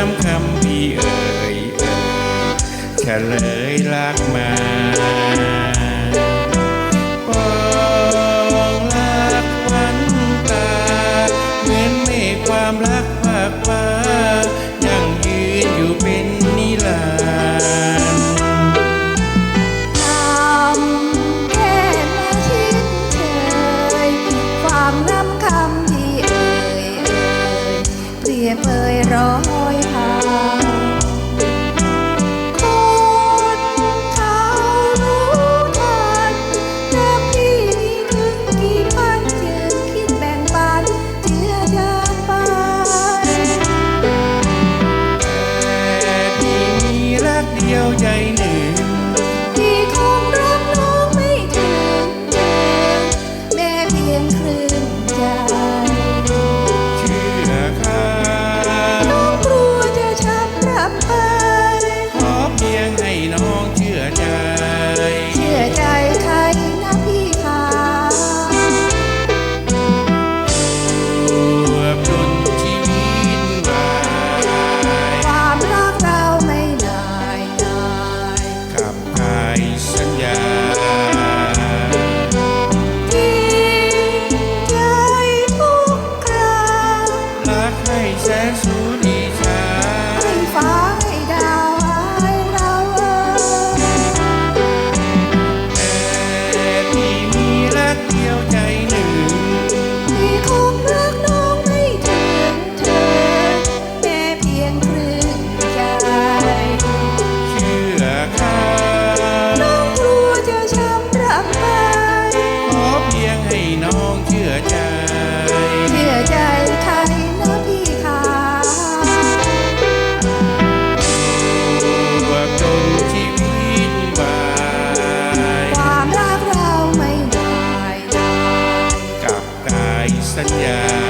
ามคำพี่เอ่ยเอ่ยเฉลยรักมา ใจ ให้น้องเชื่อใจ เชื่อใจใครนะพี่คะว่าจนชีวิตวายความรักเราไม่ได้กับกายสัญญา